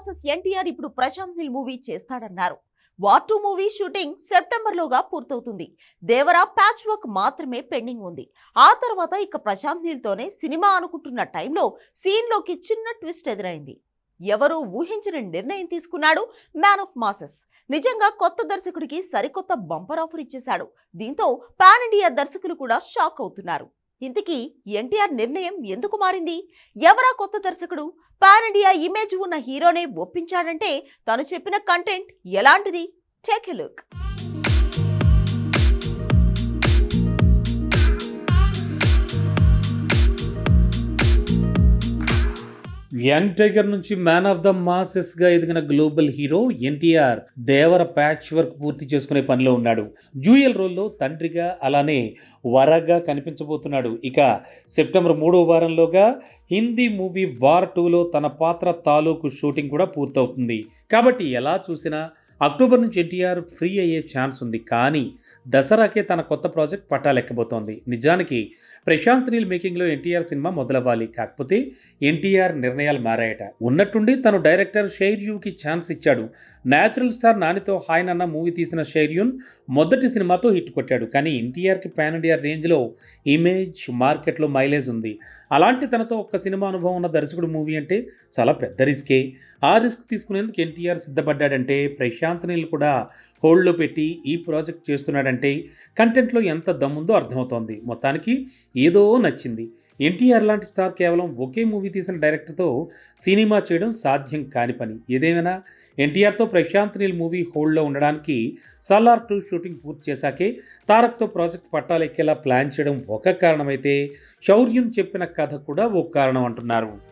Versus NTR ఇప్పుడు Prashanth Neel movie చేస్తాడన్నారు. War two movie shooting September లోగా పూర్తవుతుంది. దేవరా ప్యాచ్ వర్క్ మాత్రమే పెండింగ్ ఉంది. ఆ తర్వాత ఇక ప్రశాంత్ నీల్తోనే సినిమా అనుకుంటున్న టైంలో సీన్లోకి చిన్న ట్విస్ట్ ఎదురైంది. ఎవరు ఊహించని నిర్ణయం తీసుకున్నాడు మ్యాన్ ఆఫ్ మాసెస్. నిజంగా కొత్త దర్శకుడికి సరికొత్త బంపర్ ఆఫర్ ఇచ్చేశాడు. దీంతో పాన్ ఇండియా దర్శకులు కూడా షాక్ అవుతున్నారు. ఇంతకీ ఎన్టీఆర్ నిర్ణయం ఎందుకు మారింది? ఎవరా కొత్త దర్శకుడు? పాన్ ఇండియా ఇమేజ్ ఉన్న హీరోనే ఒప్పించాడంటే తను చెప్పిన కంటెంట్ ఎలాంటిది? Take a look. Young tiger నుంచి మ్యాన్ ఆఫ్ ద మాసెస్గా ఎదిగిన global hero NTR Devara patch work పూర్తి చేసుకునే పనిలో ఉన్నాడు. జూయల్ రోల్లో తండ్రిగా అలానే వరగా కనిపించబోతున్నాడు. ఇక సెప్టెంబర్ మూడో వారంలోగా హిందీ మూవీ వార్ టూలో తన పాత్ర తాలూకు షూటింగ్ కూడా పూర్తవుతుంది. కాబట్టి ఎలా చూసినా అక్టోబర్ నుంచి ఎన్టీఆర్ ఫ్రీ అయ్యే ఛాన్స్ ఉంది. కానీ దసరాకే తన కొత్త ప్రాజెక్ట్ పట్టాలెక్కబోతోంది నిజానికి ప్రశాంత్ నీల్ మేకింగ్లో ఎన్టీఆర్ సినిమా మొదలవ్వాలి. కాకపోతే ఎన్టీఆర్ నిర్ణయాలు మారాయట. ఉన్నట్టుండి తను డైరెక్టర్ షైర్యూకి ఛాన్స్ ఇచ్చాడు. న్యాచురల్ స్టార్ నానితో హాయ్ అన్న మూవీ తీసిన షైర్యూన్ మొదటి సినిమాతో హిట్ కొట్టాడు. కానీ ఎన్టీఆర్కి పాన్ ఇండియా రేంజ్లో ఇమేజ్ మార్కెట్లో మైలేజ్ ఉంది. అలాంటి తనతో ఒక్క సినిమా అనుభవం ఉన్న దర్శకుడు మూవీ అంటే చాలా పెద్ద రిస్కే. ఆ రిస్క్ తీసుకునేందుకు ఎన్టీఆర్ సిద్ధపడ్డాడంటే ప్రశాంత్ నీల్ కూడా హోల్డ్లో పెట్టి ఈ ప్రాజెక్ట్ చేస్తున్నాడంటే కంటెంట్లో ఎంత దమ్ముందో అర్థమవుతోంది. మొత్తానికి ఏదో నచ్చింది. ఎన్టీఆర్ లాంటి స్టార్ కేవలం ఒకే మూవీ తీసిన డైరెక్టర్తో సినిమా చేయడం సాధ్యం కాని పని. ఏదేమైనా ఎన్టీఆర్తో ప్రశాంత్ నీల్ మూవీ హోల్డ్లో ఉండడానికి సలార్ టూ షూటింగ్ పూర్తి చేశాకే తారక్తో ప్రాజెక్ట్ పట్టాలెక్కేలా ప్లాన్ చేయడం ఒక కారణమైతే శౌర్యం చెప్పిన కథ కూడా ఒక కారణం అంటున్నారు.